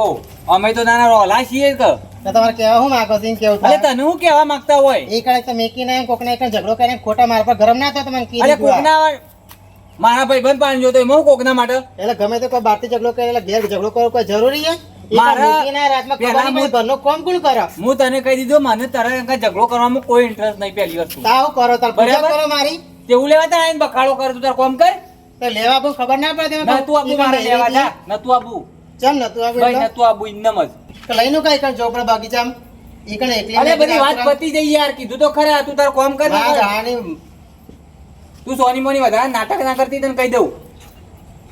આવો. અમે તો નાના રોલા છીએ કે તમારે કહેવા હું માંગો છું? કેવું અરે તને હું કેવા માંગતા હોય? એ કડક તો મેકીને આવીને કોક ને ઝઘડો કરીને ખોટા મારા પર ગરમ ના થાય તમને મને કીધું અરે કોક ના મારા ભાઈ બંધ પાણી જોતો એમાં હું કોકના માટે? એટલે ગમે તો કોઈ બહારથી ઝઘડો કરે એટલે ઘેર ઝઘડો કરવો કોઈ જરૂરી છે? હું- હું તને કહી દીધું મને તારા ઝઘડો કરવામાં કોઈ ઇન્ટરેસ્ટ નહીં વસ્તુ. કરો. કરો મારી. તેવું લેવા તા બખાડો કરે તું તાર કોમ કર? તો લેવા ખબર ના પડે નતું આબુ મારે લેવા જા. નતું આબુ ચમ નતું આવું ભાઈ? નતું આબુ ઇન્નમ જ. લઈ નું કઈ કણ ચોપડા બગીચામાં ઈ કણ એકલી અરે બધી વાત પતી જઈ યાર કીધું તો ખરા તું તાર કોમ કર તું સોની મોની વધારે નાટક ના કરતી તને કહી દઉં.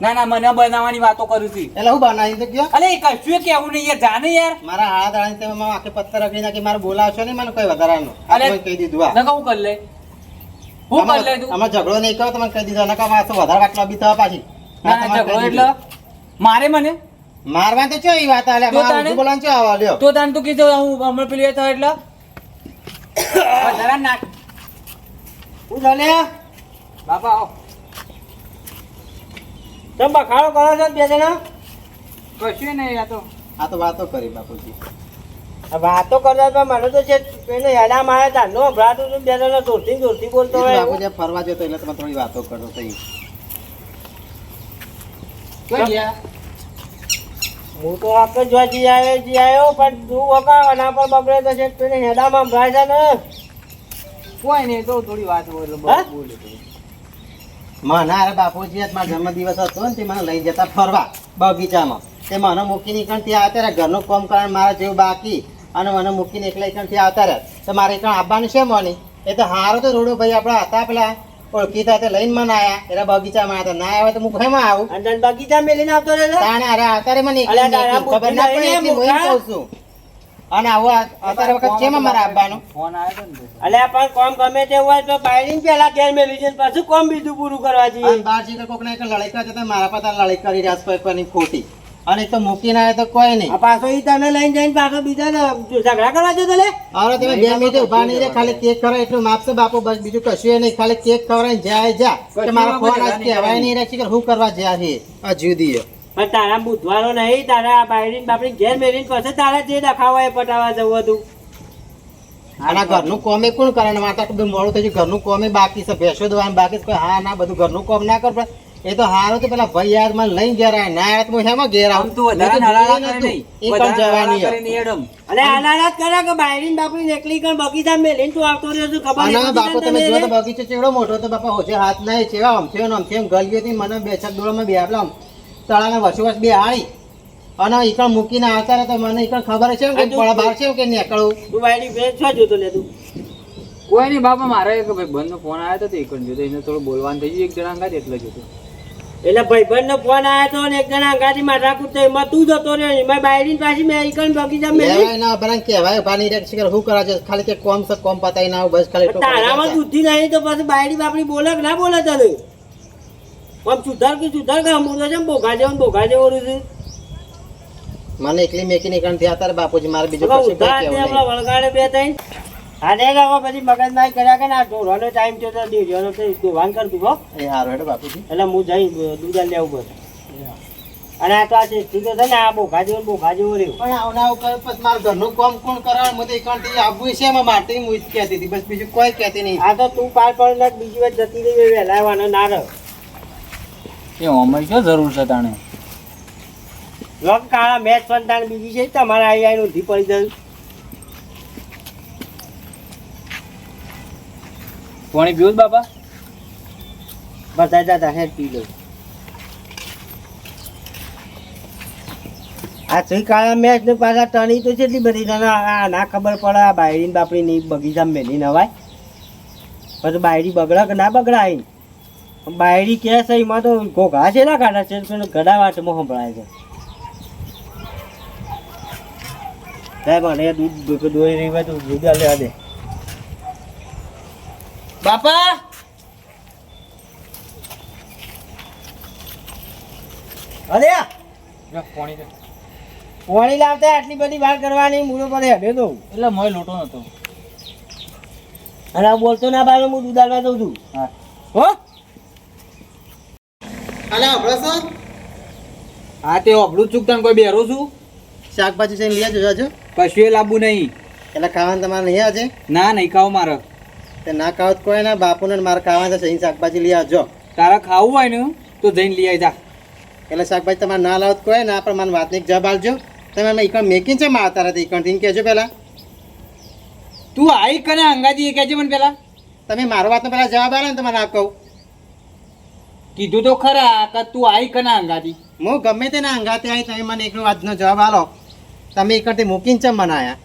ના ના મને બનાવવાની વાતો કરું છું. એટલે હું બનાવી તો ગયો અરે કશું કેવું નહીં યાર જાને યાર. મારા હાથ દાડા તમે મારા આખે પથ્થર રખડી નાખી મારે બોલાવશો નહીં મને કઈ વધારાનું. અરે, આ કહી દીધું આ નકા હું કરી લે હું કરી લે તું. આમાં ઝઘડો નહીં કરો તમે કહી દીધું નકા મારે વધારે વાટલો બી થવા પાછી. ના આ ઝઘડો એટલે મારે મને મારવા તો ચો એ વાત આલે? તો તાને બોલાન ચો આવા? લ્યો. તો તાને તું કીધું હું હમણાં પેલી થાય એટલે. જરા નાટ હું લે બાપા આવો. તમે બખાડો કરો છો બે જણા? કશું નહીં આ તો. આ તો વાતો કરી બાપુજી. વાતો કરતા તો મને તો છે પેલો હેડા મારે તારનો અભરાતું છું બે જણા જોરથી જોરથી બોલતો હોય. બાપુજી ફરવા જતો એટલે તમે થોડી વાતો કરો તો ક્યાં ગયા? હું તો આપ જ જોવા જઈ આવ્યો જઈ આવ્યો પણ તું વગા ના પર બગડે તો છે તને હેડામાં ભાઈ છે ને. કોઈ નહીં તો થોડી વાત? બોલે તો. મને અરે બાપુજી આજ મારા જન્મદિવસ હતો ને તે મને લઈ જતા ફરવા બગીચામાં. તે મને મૂકીને એકણ ત્યાં આવતા રહ્યા ઘરનું કામ કારણ મારા જેવું બાકી અને મને મૂકીને એકલા એકણ ત્યાં આવતા રહ્યા તો મારે એકણ આવવાનું છે મોની? એ તો હારો તો રોડો ભાઈ આપણા હતા પેલા. ઓળખીતા તે લઈને મને આયા. એના બગીચામાં આયા ના આવે તો હું ઘરમાં આવું? અને તને બગીચા મેલીને આવતો રહે તાણે અરે અત્યારે મને ખબર ના પડે એટલે હું એમ કહું છું. અને આવો અત્યારે વખત કેમ મારા આવવાનું? ફોન આવ્યો તો અલ્યા પણ કોમ ગમે તે હોય તો બાયરિંગ પેલા ઘેર મેલી છે ને પાછું કોમ બીજું પૂરું કરવા અને જઈએ. બાર જીકર કોકને એક લડાઈ કરતા મારા પાસે લડાઈ કરી રહ્યા છે કોઈ ખોટી. અને તો મૂકીને ના તો કોઈ નહીં. પાછો ઈ તને લઈને જઈને પાછો બીજા ને ઝઘડા કરવા જતો લે? અરે તમે બે મિનિટ ઊભા નહીં રે ખાલી કેક ખવડાવો એટલું માપશે બાપુ બસ બીજું કશું એ નહીં ખાલી કેક ખવડાવીને જાય જા. કે મારો ફોન આજ કહેવાય નહીં રહે છે કે હું કરવા જ્યાં છે? આ જુદી પણ તારા બુધવારો નહીં તારા આ બાયડીને બાપડી ઘેર મેરીન પછી તારા જે દખાવા એ પટાવા જવું હતું. આના ઘરનું કોમે કોણ કરે? ને માતા બધું મોડું થઈ ગયું ઘરનું કોમે બાકી છે ભેંસો દવાનું બાકી કોઈ હા ના બધું ઘરનું કોમ ના કર પણ એ તો હારો તો પેલા ભાઈ યાર મને લઈ ગયા ના આવ્યા તો હું હેમાં ઘેર તું વધારે મેં હલાલા કરે નહીં. એ પણ જવાની હલાલા એડમ. જ કરે કે બાયરીન બાપડી એકલી કણ બગીચા મેલીને તું આવતો રહ્યો છું? ખબર નહીં બાપુ તમે જો તો બગીચો ચેવડો મોટો તો બાપા હોજે હાથ ના ચેવા આમ થયો ને આમ થયો ને થી હતી મને બે ચાર દોડામાં બે આપલા આમ તળાના વસુ વસ બે આળી. અને ઈકણ મૂકીને આવતા તો મને ઈકણ ખબર છે કે આ બહાર છે કે નીકળું? તું બાયરી બે છ જોતો લે તું. કોઈ નહીં બાપા મારે એક ભાઈ બંધ ફોન આવ્યો તો તે એકણ જોતો. એને થોડું બોલવાનું થઈ ગયું એક જણા અંગાત એટલે જોતો. એટલે ભાઈબંધ નો ફોન આવ્યો તો ને એક જણા માં રાખું તો એમાં તું જતો રહ્યો મેં બાયરી પાછી મેં ઈકણ બગીચા લેવાય ના બરાબર કહેવાય પાણી રે છે શું કરા છે? ખાલી કે કોમ છે કોમ પતાઈ ના બસ ખાલી તારામાં બુદ્ધિ નહીં તો પછી બાયડી બાપડી બોલે ના બોલે તને? આમ સુધાર કે સુધાર કે અમૂર્ત છે બોગા જેવો ને જેવો રહ્યું છું. મને એકલી મેકી કણ થયા તારે બાપુજી મારે બીજું તે વળગાડે બે ત્રણ. હાડે બધી પછી મગજમારી કર્યા કે ના ઢોરવાનો ટાઈમ થયો તો દેવનો તો દોવાન કર તું એ હારો હેડો બાપુજી. એટલે હું જઈ દૂધ લેવું બધું અને આ તો આ ચેસ્ટી તો છે ને આ બોઘા જેવો ને બોઘા રહ્યું પણ આવના આવું કરે પછી મારું ઘરનું કામ કોણ કરાવે મને એકણ આવવું છે એમાં માટે હું જ કહેતી હતી. બસ બીજું કોઈ કહેતી નહીં. આ તો તું પાર પડે બીજી વાર જતી રહી વહેલા આવવાનો ના રહ. એ અમારી શું જરૂર છે તાણે? લોક કાળા મેચ પણ તાણે બીજી છે તમારે આવીને ઊંધી પડી જાય. પાણી પીવું બાપા? બધા દાદા હે પી લો. આ થઈ કાળા મેચ ને પાછા ટણી તો કેટલી બધી આ ના ખબર પડે, આ બાયડી બાપડી ની બગીચામાં મેલી નવાય. પછી બાયડી બગડા કે ના બગડાય? બાયડી કે છે, એમાં તો ઘોઘા છે ના કાઢા છે પેલો ગડા વાટમાં સંભળાય છે. સાહેબ મને દૂધ દોઈ રહી હોય તો દૂધ લેવા દે બાપા? અરે પાણી પાણી લાવતા આટલી બધી વાર કરવાની મૂળો પડે હેડે તો. એટલે મોય લોટો નતો. અને આ બોલતો ના બાર હું દૂધ આલવા દઉં છું. હા. હો? અલે હભળો છો? હા તે અબડું ચૂકતા કોઈ બેરો છું? શાકભાજી છે લઈ આવજો જોજો. કશું એ લાવવું નહીં. એટલે ખાવાનું તમારે નહીં આજે ના નહીં ખાવ મારે. તે ના ખાવ તો કોઈ ના બાપુને મારે ખાવા છે અહીં શાકભાજી લઈ આવજો. તારા ખાવું હોય ને તો જઈને લઈ આવી જા. એટલે શાકભાજી તમારે ના લાવો તો કોઈ ના પણ મને વાતની એક જવાબ આવજો તમે મેં ઈકણ મેકીને છે મારતા હતા ઈકણથી કહેજો પહેલાં. તું આવી કને અંગાજી એ કહેજો મને પેલા તમે મારો વાતનો પહેલાં જવાબ આવે ને તો મને ના કહું. કીધું તો ખરા કે તું આવી કને અંગાજી? હું ગમે તેના અંગાતે આવી તમે મને એકનો વાતનો જવાબ આલો તમે ઈકણથી મૂકીને ચમ મને આયા?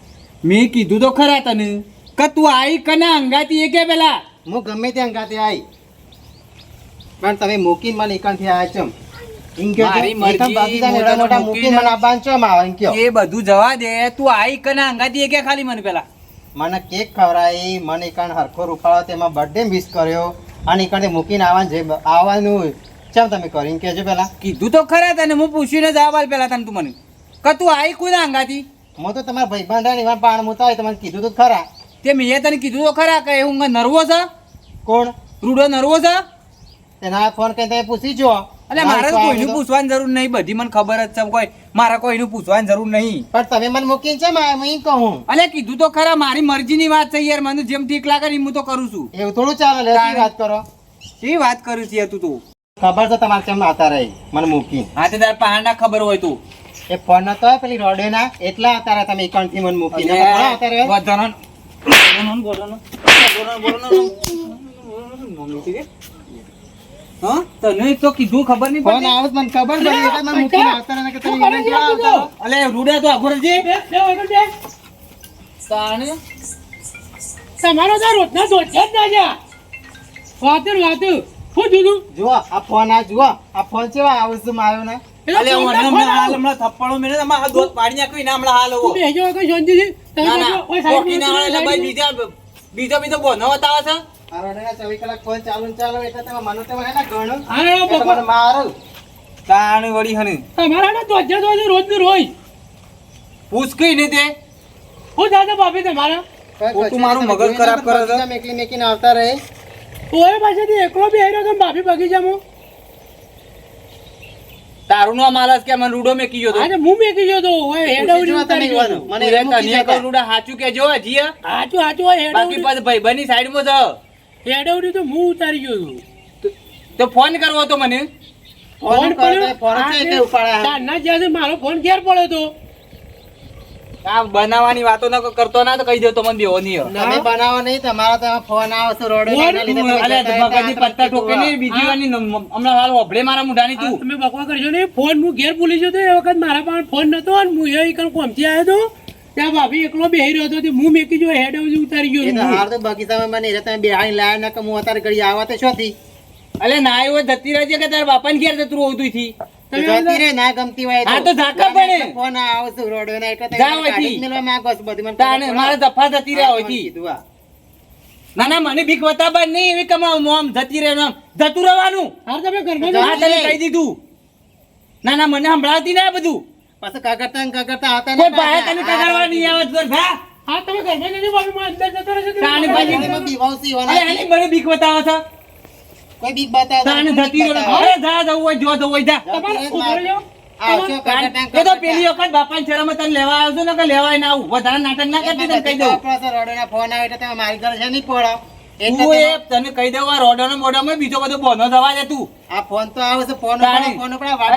મેં કીધું તો ખરા તને. કે તું આવી કને અંગાતી એ કે પેલા? હું ગમે તે અંગાતી આવી પણ તમે મૂકીને મને ચમ ઈમ છો, એ બધું જવા દે. તું આઈ કને અંગાતી એ કે ખાલી મને પેલા? મને કેક ખવડાવી મને ઈકણ હરખો રૂપાળો તેમાં બર્થડે મિસ કર્યો અને ઈકણથી મૂકીને આવવાનું જે આવવાનું ચમ તમે કરીને કહેજો પેલા. કીધું તો ખરા તને હું પૂછીને જવાબ આલ પેલા તને તું મને. કે તું આઈ કોઈ અંગાતી? હું તો તમારા ભાઈબંધ એમાં પાણ મૂતા હોય તમને કીધું તો ખરા. તે મેં તને કીધું તો ખરા કે હું નર્વો છે? કોણ? રૂડો નર્વો છે? તેના ફોન કરીને તમે પૂછી જો. એટલે મારે કોઈનું પૂછવાની જરૂર નહીં બધી મને ખબર જ છે કોઈ. મારે કોઈનું પૂછવાની જરૂર નહીં. પણ તમે મને મૂકીને છે મેં કહું. અલે કીધું તો ખરા મારી મરજીની વાત છે યાર મને જેમ ઠીક લાગે ને હું તો કરું છું. એવું થોડું ચાલે વાત કરો? કેવી વાત કરું છું તું તું? ખબર તો તમારે કેમ આવતા રહી મને મૂકી હા તે તારા પહાડ ના ખબર હોય તું. એ ફોન નતો પેલી રોડે ના એટલા અત્યારે તમે ઈકણથી મને મૂકી વધારાનો- તને તો કીધું ખબર નહીં ફોન પડતી આવે તો મને ખબર પડી એટલે મને મૂકીને આવતા રહે કે તમે ઈકણ ક્યાં આવતા અલે રૂડા તો આઘો તાણે? તમારો તો રોજના દોઢ જ ના જા. વાતું વાતું. શું જુદું જુઓ આ ફોન આ જુઓ આ ફોન કેવા આવશું મારો ને? અલે હું હમણાં હાલ હમણાં થપ્પડો મેળે ને હમણાં દોત પાડી નાખ્યો હાલ હોવો. બેજો શાંતિથી. તમે ના ના. કોકી ના આવે એટલે ભાઈ બીજા બીજો બીજો બોનો બતાવે છે? વળી એકલો બી આવ્યો તો ભાભી બગીચામાં તારું નામ આલસ કે મને રૂડો ગયો તો. આજે હું મેકી ગયો તો ઓય હેડવડી પૂછી ઉતારી ગયો મને તને જતા. કહું રૂડા હાચું કેજો હજી હે? હાચું હાચું ઓય બાકી હેડવડી પછી ભાઈબંધની સાઈડમાં છે હેડવડી તો હું ઉતારી ગયો છું. તો ફોન કરવો તો મને? ફોન એ ફોન જે કે ઉપાડ્યા? ના જ્યાં મારો ફોન ઘેર પડ્યો તો. આ બનાવવાની વાતો ન કરતો ના તો કહી દો તો મને દેવો નહીં. તમે બનાવો નહીં તમારા તો ફોન આવે છે રોડે તમે મગજની પત્તા ઠોકે નહીં, બીજી વાર હમણાં હાલ ઓભળે મારા મુઢાની તું. તમે બકવા કરજો ને ફોન હું ઘેર ભૂલી જતો એ વખત મારા પાસે ફોન નતો અને હું એ કણ કોમથી આવ્યો તો ત્યાં ભાભી એકલો બેહી રહ્યો હતો હું મેકી જો હેડ ઉતારી ગયો. હાર તો બગીચામાં મને એટલે તમે બેહાડી લાયા ના કે હું અત્યારે ઘડી આવા તો શોથી. અલે ના આવ્યો જતી રહેજે કે તારા બાપાને ઘેર જતું રહું તું થી રે ના ગમતી હોય હા, તો ઝાકા પડે. ફોન આવે છે રોડે ના એટલે જા કાઢી જ માંગો છો બધી. મને તાને મારે દફા જતી રહ્યા હા, હોય તમને થી કીધું આ. ના ના મને બીક બતાવવા નહીં એવી કમાવ આમ જતી રહે આમ. જતું રહેવાનું. હાર તમે ઘરમાં હા તને કહી દીધું. ના ના મને સંભળાવતી ના બધું. પાછું કાગળતા ને કાગળતા કોઈ પાછા. તને કગાડવા નહીં આવે તો ભા. હા તમે ઘરમાં જજો ભાભી માં અંદર જતો રહેશે તમે તાને ઘરમાં બાજુ જજો. એમાં બીવાવશી અરે હોવાના. આની મને બીક બતાવે છે. કોઈ બીક બતાવો તાને ધતી રહે અરે જા જવું હોય જો જવું હોય જા. તમારે ઊભો રહ્યો. ને એ તો પેલી વખત બાપાની શરમ તને લેવા આવ્યો છું ને કે લેવાય ના આવું. વધારે નાટક ના કરતી તને કહી દઉં. સર રોડેના ફોન આવે તો તમે મારી ઘરે છે નહીં પડો તું એ તને કહી દઉં આ રોડોનો મોઢામાં બીજો બધો બોનો જવા દે તું. આ ફોન તો આવે છે ફોન ઉપર વાત.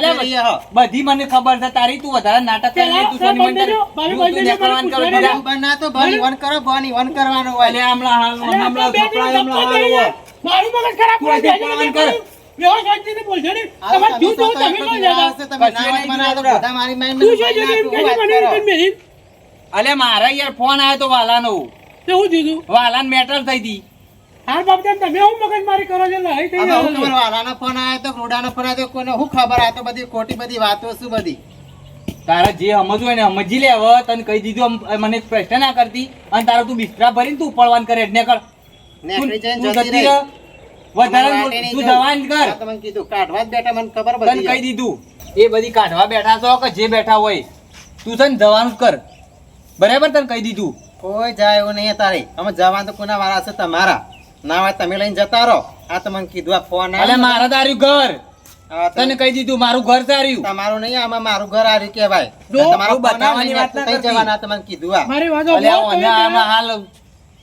બધી મને ખબર છે તારી તું વધારે નાટક કરી તું સોની બંધ. તારે- તું- કરો ના તો વન કરો ભણી વન કરવાનું હોય. હમણાં હાલ હમણાં હાલ. મારું મગજ ખરાબ છે. કર. વ્યવહાર શાંતિથી બોલજો ને. તમારે તમે તમે ના હોય મને તો બધા મારી મારીને તું મને શું છે મારી તે નાખું, એમ હું મને કરો. એમ અલે મારા યાર ફોન આવ્યો તો વાલાનો. તે હું દીધું વાલાન મેટર થઈ હતી હાર બાપજાન તમે હું કરો છો? થઈ હું ખબર વાલાનો ફોન આવ્યો તો રોડાનો ફોન આવ્યો તો હું ખબર આ તો બધી ખોટી બધી વાતો શું બધી? તારે જે સમજવું હોય ને સમજી લે હવે તને કહી દીધું મને પ્રશ્ન ના કરતી. અને તારે તું બિસ્તરા ભરીને તું ઉપડવાન કરે એટલે કર. તું નેકળી જઈને જતી જતી રહી. વધારે મને વાટે નહીં તું જવાન કર. આ કીધું કાઢવા જ બેઠા મને ખબર બધી કહી દીધું. એ બધી કાઢવા બેઠા છો કે જે બેઠા હોય તું છે ને જવાનું કર. બરાબર તને કહી દીધું. કોઈ જાય એવું નહીં તારે. અમે જવાનું તો કોના વાળા છે? તમારા. ના હોય તમે લઈને જતા રહો. આ તમને કીધું આ ફોન અલે મારા તારું ઘર. તને કહી દીધું મારું ઘર સાર્યું તમારું નહીં આમાં મારું ઘર આર્યું કહેવાય. તમારું બતાવવાની વાત ના જવાના તમને કીધું આ. મારી વાત હાલ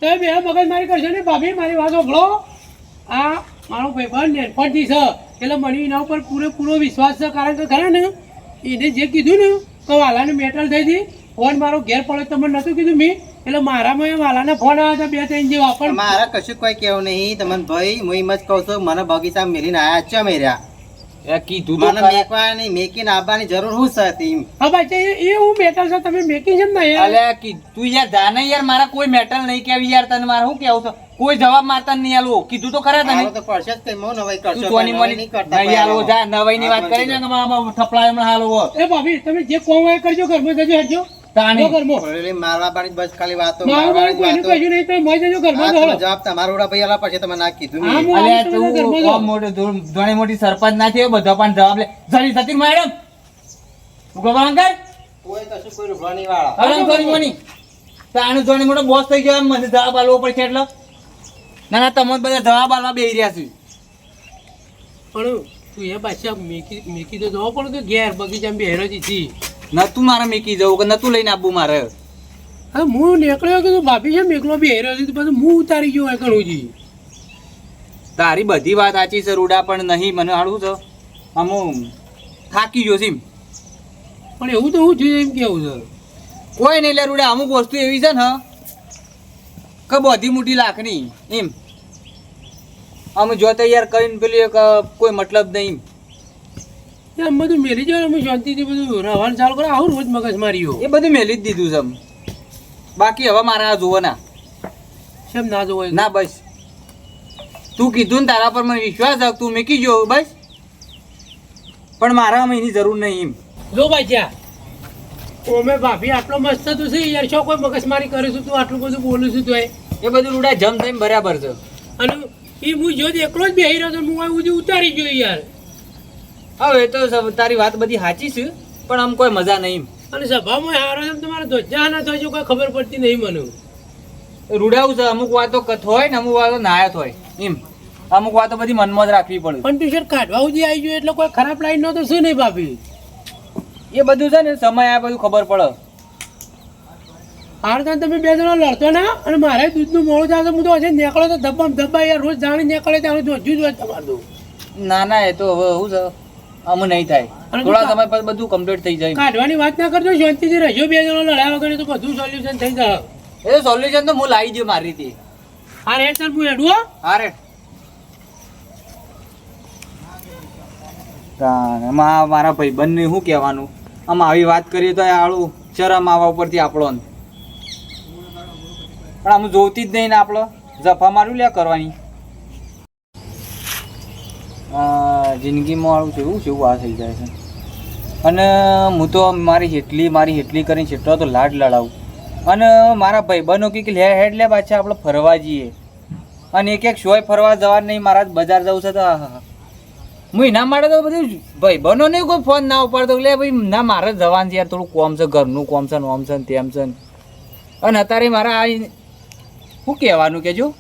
તમે બે મગજ મારી કરશો ને, ભાભી, મારી વાત સાંભળો. આ મારો ભાઈબંધ નેનપણથી છે. એટલે મને એના ઉપર પૂરેપૂરો વિશ્વાસ છે, કારણ કે ખરા ને, એને જે કીધું ને કે વાલાને મેટલ થઈ હતી. ફોન મારો ઘેર પડ્યો તમને નતું કીધું, મેં. એટલે મારામાં એ વાલાના ફોન આવ્યા હતા, બે, ત્રણ જેવા. પણ મારા કશું કોઈ કેવું નહીં. તમને ભાઈ, હું એમ જ કહું છું, મને બગીચા મેલીને આયા ચા મેર્યા એ કીધું તો મને મેકવાની મેકીને આવવાની જરૂર હું છે હતી હા એ હું મેટલ છે તમે મેકી છે ને યાર અલ્યા કી- તું યાર જાને યાર મારા કોઈ મેટલ નહીં કેવી યાર તને મારે શું કેવું છું? કોઈ જવાબ મારતા નહીં આલો. કીધું તો ખરા તને. તો પડશે જ કઈ નવાઈ કરશો તું તોની મોની નહીં કરતા નહીં જા નવાઈ ની વાત કરી ને કે મારા માં થપલા હાલવો એ ભાભી તમે જે કોમ કરજો ઘરમાં જજો હટજો તાણી. મારવા બસ ખાલી વાતો. જવાબ તમારો ભાઈ પછી તમે ના કીધું મોટો સરપંચ ના થયો બધો પણ જવાબ લે. જરી સતી મેડમ. અંકલ? કોઈ કશું કોઈ રૂભા વાળા. હવે થોડી મોની તો જોણી મોટો બોસ થઈ ગયો મને જવાબ આલવો પડશે એટલે. ના ના તમે બધા જવાબ આલવા બેહી રહ્યા છે. પણ તું એ પાછા મેકી મેકી તો જવો પડે કે ઘેર બગીચામાં બેહેરો જ. નતું મારે મેકી જવું કે નતું લઈને આપવું મારે? હા હું નીકળ્યો કે તું ભાભી છે મેકલો બેહેરો હતી છે પછી હું ઉતારી ગયો હોય કણુજી. તારી બધી વાત સાચી છે રૂડા પણ નહીં મને હાડું છે. આમ થાકી ગયો સીમ પણ એવું તો હું છે એમ કેવું છે? કોઈ નહીં લે રૂડા અમુક વસ્તુ એવી છે ને કે બધી મોટી લાખની એમ. આમ જો તૈયાર કરીને પેલી એક કોઈ મતલબ નહીં. એમ બધું મેલી જાવ અમે શાંતિથી બધું રહેવાનું ચાલુ કરે. આવું રોજ મગજ માર્યો એ બધું મેલી જ દીધું છે બાકી હવે મારા આ જુઓ ના. કેમ ના જુઓ ના બસ. તું કીધું ને તારા પર મને વિશ્વાસ છે તું મેકી જો બસ. પણ મારા એની જરૂર નહીં એમ. જો ભાઈ ત્યાં ઓમે ભાભી આટલો મસ્ત તું છે યાર છો કોઈ મગજમારી કરું છું તું? આટલું બધું બોલું છું તો એ બધું રૂડા જમ થઈને બરાબર છે. અને એ હું જો એકલો જ બેહી રહ્યો તો હું ઉતારી ગયો યાર. હવે એ તો તારી વાત બધી સાચી છે પણ આમ કોઈ મજા નહીં. અને સભામાં હારો એમ તમારે ધ્વજા ના થયો કોઈ ખબર પડતી નહીં મને. રૂડાવું છે અમુક વાતો કથ હોય ને અમુક વાતો નાયત હોય. એમ. અમુક વાતો બધી મનમાં જ રાખવી પડે. પણ ટીશર્ટ કાઢવા સુધી આવી ગયો એટલે કોઈ ખરાબ લાઈન નો તો શું નહીં ભાભી? એ બધું છે ને સમય આ બધું ખબર પડે. હાર તમે બે જણા લડતો ના અને મારે દૂધનું મોડું થાય તો હું તો હજી નીકળો તો ધબ્બા ધબ્બા યાર રોજ જાણી નીકળે ત્યારે જોજું જ હોય તમારું. ના ના એ તો હવે શું છે આમ નહીં થાય. થોડા સમય પછી બધું કમ્પ્લીટ થઈ જાય. કાઢવાની વાત ના કરજો શાંતિથી રહેજો બે જણો લડ્યા વગર તો બધું સોલ્યુશન થઈ જાય. એ સોલ્યુશન તો હું લાવી દઉં મારી થી હા રે સર હું હેડું હા. અરે એમાં મારા ભાઈબંધને શું કહેવાનું? આમ આવી વાત કરીએ તો આળું શરમ આવા ઉપરથી આપણો પણ આમ જોતી જ નહીં ને આપણો. જફા મારું લે કરવાની. આ જિંદગીમાં આવું કેવું કેવું આ થઈ જાય છે. અને હું તો મારી હેટલી મારી હેટલી કરીને છેટલો તો લાડ લડાવું. અને મારા ભાઈબંધો કે લે, હેડ, લે, પાછા આપણે ફરવા જઈએ. અને એક એક શોય ફરવા જવાનું નહીં, મારા બજાર જવું છે તો. હું એના માટે તો બધું ભાઈબંધો નહીં કોઈ ફોન ના ઉપાડતો, લે, ભાઈ, ના, મારે જવાનું છે યાર, થોડું કોમ છે, ઘરનું કોમ છે નોમ છે તેમ છે અને અત્યારે મારા આ શું કહેવાનું કેજો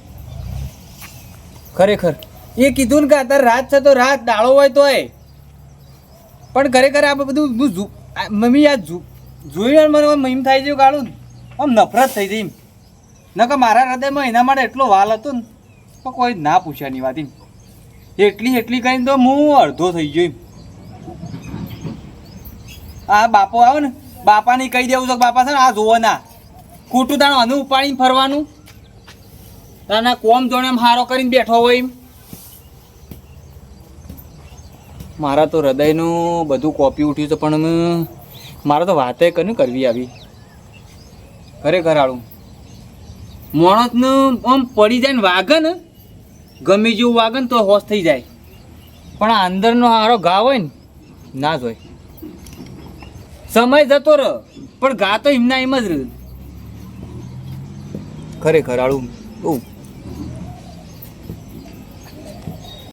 ખરેખર એ કીધું ને કે અત્યારે રાત છે તો રાત દાળો હોય તોય. પણ ખરેખર આ બધું હું આ મમ્મી આ જુ જોઈને મને મહિમ થાય છે ગાળું આમ નફરત થઈ જઈ નકર મારા હૃદયમાં એના માટે એટલો વાલ હતો ને, તો કોઈ ના પૂછ્યાની વાત એટલી એટલી કરીને તો હું અડધો થઈ ગયો આ બાપો આવે ને, બાપાને કહી દેવું છે બાપા છે ને, આ જોવો ના ખોટું તાણ અનુ ઉપાડીને ફરવાનું. તાના કોમ જોડે એમ હારો કરીને બેઠો હોય એમ. મારા તો હૃદયનું બધું કોપી ઉઠ્યું છે, પણ મારે તો વાતે કને કરવી આવી. ખરેખર આળું. માણસનું આમ પડી જાય ને વાગે ને, ગમે જેવું વાગે ને તો હોશ થઈ જાય. પણ આ અંદરનો હારો ઘા હોય ને, ના જ હોય. સમય જતો રહ પણ ઘા તો એમના એમ જ રહે ખરેખર આળું, બહુ